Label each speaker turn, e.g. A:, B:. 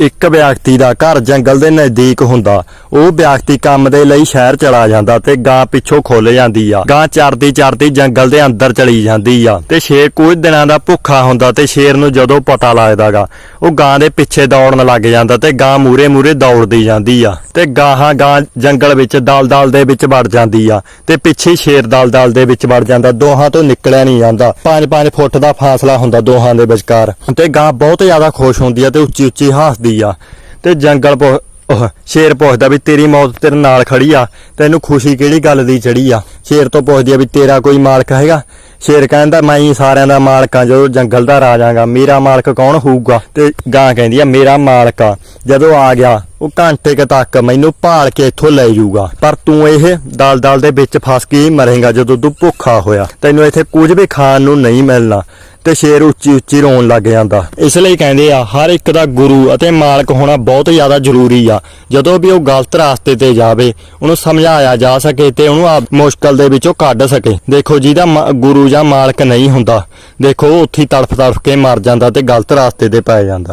A: ਇੱਕ ਵਿਅਕਤੀ ਦਾ ਘਰ ਜੰਗਲ ਦੇ ਨਜ਼ਦੀਕ ਹੁੰਦਾ। ਉਹ ਵਿਅਕਤੀ ਕੰਮ ਦੇ ਲਈ ਸ਼ਹਿਰ ਚਲਾ ਜਾਂਦਾ ਤੇ ਗਾਂ ਪਿੱਛੋਂ ਖੁੱਲ ਜਾਂਦੀ ਆ। ਗਾਂ ਚਰਦੀ ਚਰਦੀ ਜੰਗਲ ਦੇ ਅੰਦਰ ਚਲੀ ਜਾਂਦੀ ਆ ਤੇ ਸ਼ੇਰ ਕੁਝ ਦਿਨਾਂ ਦਾ ਭੁੱਖਾ ਹੁੰਦਾ ਤੇ ਸ਼ੇਰ ਨੂੰ ਜਦੋਂ ਪਤਾ ਲੱਗਦਾਗਾ ਉਹ ਗਾਂ ਦੇ ਪਿੱਛੇ ਦੌੜਨ ਲੱਗ ਜਾਂਦਾ ਤੇ ਗਾਂ ਮੂਰੇ ਮੂਰੇ ਦੌੜਦੀ ਜਾਂਦੀ ਆ ਤੇ ਗਾਹਾਂ ਗਾਂ ਜੰਗਲ ਵਿੱਚ ਦਲ-ਦਲ ਦੇ ਵਿੱਚ ਵੜ ਜਾਂਦੀ ਆ ਤੇ ਪਿੱਛੇ ਸ਼ੇਰ ਦਲ-ਦਲ ਦੇ ਵਿੱਚ ਵੜ ਜਾਂਦਾ, ਦੋਹਾਂ ਤੋਂ ਨਿਕਲਿਆ ਨਹੀਂ ਜਾਂਦਾ। 5-5 ਫੁੱਟ ਦਾ ਫਾਸਲਾ ਹੁੰਦਾ ਦੋਹਾਂ ਦੇ ਵਿਚਕਾਰ ਤੇ ਗਾਂ ਬਹੁਤ ਜ਼ਿਆਦਾ ਖੁਸ਼ ਹੁੰਦੀ ਆ ਤੇ ਉੱਚੀ ਉੱਚੀ ਹੱਸਦੀ ਆ ਤੇ ਜੰਗਲ ਉਹ ਸ਼ੇਰ ਪੁੱਛਦਾ ਵੀ ਤੇਰੀ ਮੌਤ ਤੇਰੇ ਨਾਲ ਖੜੀ ਆ, ਤੈਨੂੰ ਖੁਸ਼ੀ ਕਿਹੜੀ ਗੱਲ ਦੀ ਚੜੀ ਆ? ਸ਼ੇਰ ਤੋਂ ਪੁੱਛਦੀ ਆ ਵੀ ਤੇਰਾ ਕੋਈ ਮਾਲਕ ਹੈਗਾ? ਸ਼ੇਰ ਕਹਿੰਦਾ, ਮੈਂ ਹੀ ਸਾਰਿਆਂ ਦਾ ਮਾਲਕ ਆ ਜਦੋਂ ਜੰਗਲ ਦਾ ਰਾਜਾਂਗਾ ਮੇਰਾ ਮਾਲਕ ਕੌਣ ਹੋਊਗਾ? ਤੇ ਗਾਂ ਕਹਿੰਦੀ ਆ, ਮੇਰਾ ਮਾਲਕ ਆ। ਜਦੋਂ ਆ ਗਿਆ, ਉਹ ਘੰਟੇ ਕੁ ਤੱਕ ਮੈਨੂੰ ਭਾਲ ਕੇ ਇੱਥੋਂ ਲੈ ਜਾਊਗਾ। ਪਰ ਤੂੰ ਇਹ ਦਲ-ਦਲ ਦੇ ਵਿੱਚ ਫਸ ਕੇ ਮਰੇਗਾ ਜਦੋਂ ਤੂੰ ਭੁੱਖਾ ਹੋਇਆ। ਤੈਨੂੰ ਇੱਥੇ ਕੁਝ ਵੀ ਖਾਣ ਨੂੰ ਨਹੀਂ ਮਿਲਣਾ। ਤੇ ਸ਼ੇਰ ਉੱਚੀ ਉੱਚੀ ਰੋਣ ਲੱਗ ਜਾਂਦਾ। ਇਸ ਲਈ ਕਹਿੰਦੇ ਆ, ਹਰ ਇੱਕ ਦਾ ਗੁਰੂ ਅਤੇ ਮਾਲਕ ਹੋਣਾ ਬਹੁਤ ਜ਼ਿਆਦਾ ਜ਼ਰੂਰੀ ਆ। ਜਦੋਂ ਵੀ ਉਹ ਗਲਤ ਰਾਸਤੇ ਤੇ ਜਾਵੇ, ਉਹਨੂੰ ਸਮਝਾਇਆ ਜਾ ਸਕੇ ਤੇ ਉਹਨੂੰ ਆਪ ਮੁਸ਼ਕਲ ਦੇ ਵਿੱਚੋਂ ਕੱਢ ਸਕੇ। ਦੇਖੋ, ਜਿਹਦਾ ਮਾ- ਗੁਰੂ ਜਾਂ ਮਾਲਕ ਨਹੀਂ ਹੁੰਦਾ, ਦੇਖੋ, ਉਹ ਉੱਥੇ ਤੜਫ ਤੜਫ ਕੇ ਮਰ ਜਾਂਦਾ ਤੇ ਗਲਤ ਰਾਸਤੇ ਤੇ ਪੈ ਜਾਂਦਾ।